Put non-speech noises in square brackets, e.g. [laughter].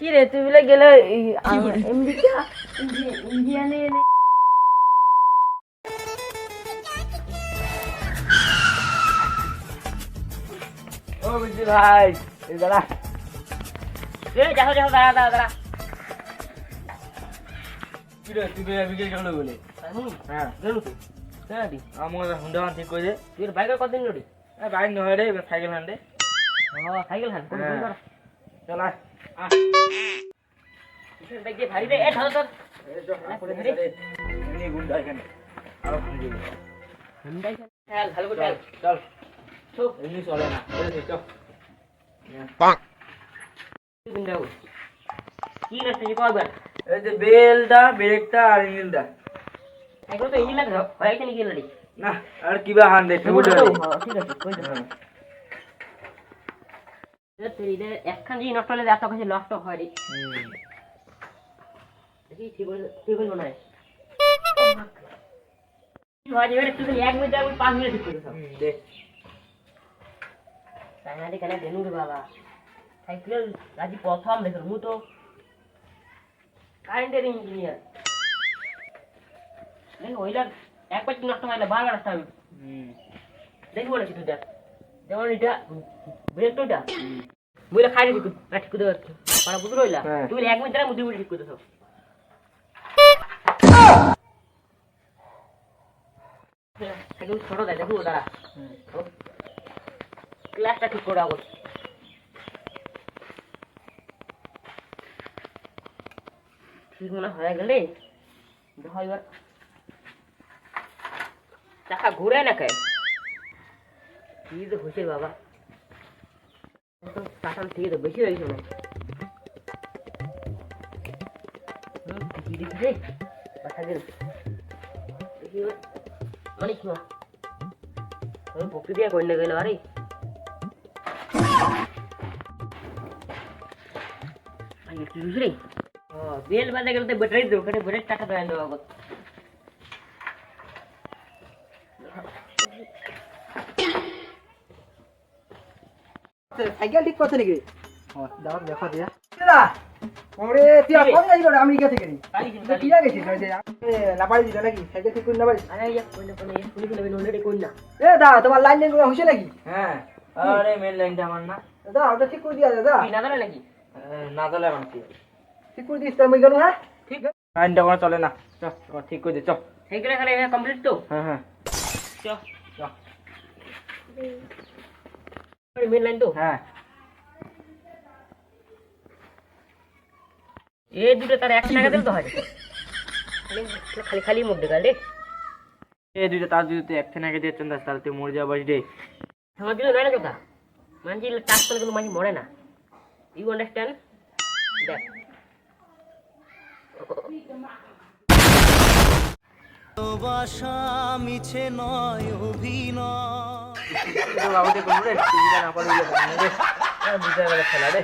কি রে তুই বলে গেলে আমেরিকা ইন্ডিয়ানে ও বুঝছি ভাই এই দাঁড়া। এ দেখো দেখো দাঁড়া দাঁড়া দাঁড়া। কি রে তুই বলে? হ্যাঁ। গেলু তুই কেন দি। আমার হুন্ডা ঠিক করে দে। তুই বাইকের কতদিন এ বাইক নয় রে সাইকেল হান্ডে ও সাইকেল হ্যাঁ। চল আয়। বেলটা ব্রেকটা আর ইঞ্জিনটা সাইকেল তো ইঞ্জিন লাগে হয় কেন কি লড়ি না আর কিবা হান্ডে ঠিক আছে একখান জি নষ্ট হলে এত কাছে নষ্ট হয় রে। দেখি ঠিক হইল ঠিক হইল না হয় রে তুই এক মিনিট পাঁচ মিনিট ঠিক করে দেখ সাইনাদি কেন দেনু রে বাবা? সাইকেল আজ প্রথম দেখল মু তো কারেন্টের ইঞ্জিনিয়ার। দেখ ওইলার এক পাঁচ নষ্ট হইলে বারবার আসতে হবে। দেখব নাকি তুই দেখ। যেমন এটা খাই না ঠিক করে বুঝলো হইলা? হ্যাঁ। তুমি এক মিনিট মুদি মুদি ঠিক করে দাও ছোট দেয় দেখো দাঁড়া। ক্লাসটা ঠিক করে ঠিক মনে হয়ে গেলে দেখো এবার। চাকা ঘুরে না কে কি তো হয়েছে বাবা? তো টাটান থেকে তো বেশি হয়েছে না হুম, কি দেখি রে? বাসা গেল। দেখি এবার। অনেক না দিয়ে কন্যা গেল আরে। কি ও বেল বাজে গেলে তো ব্যাটারি দেবো কেটে ব্যাটারি টাকা দেয় দেবো সাইকেল ঠিক করছে নাকি? দাও দেখো দিয়া। দাদা ওরে তুই কবে যাইলো আমেরিকা থেকে নি তুই গেছিস না পারি দিল নাকি? সাইকেল ঠিক করে না আরে ইয়া এ দা তোমার লাইন লাইন হইছে নাকি? হ্যাঁ আরে মেন লাইনটা আমার না। ওটা ঠিক করে দিয়া দাদা কি না জানে নাকি? না চলে আমার কি। ঠিক করে দিস তুমি গেল হ্যাঁ? ঠিক। লাইনটা কোনো চলে না। চ তোমার ঠিক করে দে চ। খালি কমপ্লিট তো? হ্যাঁ হ্যাঁ। চ। চ। মেন লাইন তো হ্যাঁ এই দুটো তার একশো টাকা দিলে তো হয় খালি খালি মুখ দেখা রে এই দুইটা তার যদি তুই একখানে আগে দিয়েছেন তাহলে তুই মরে যাবাস রে আমার দিলে নয় না কথা মানছি টাচ করলে কিন্তু মানছি মরে না ইউ আন্ডারস্ট্যান্ড দেখ ভালোবাসা মিছে নয় অভিনয়। [laughs] বাবুতে করবো রে তুই না পারবি রে বুঝতে গেলে খেলা রে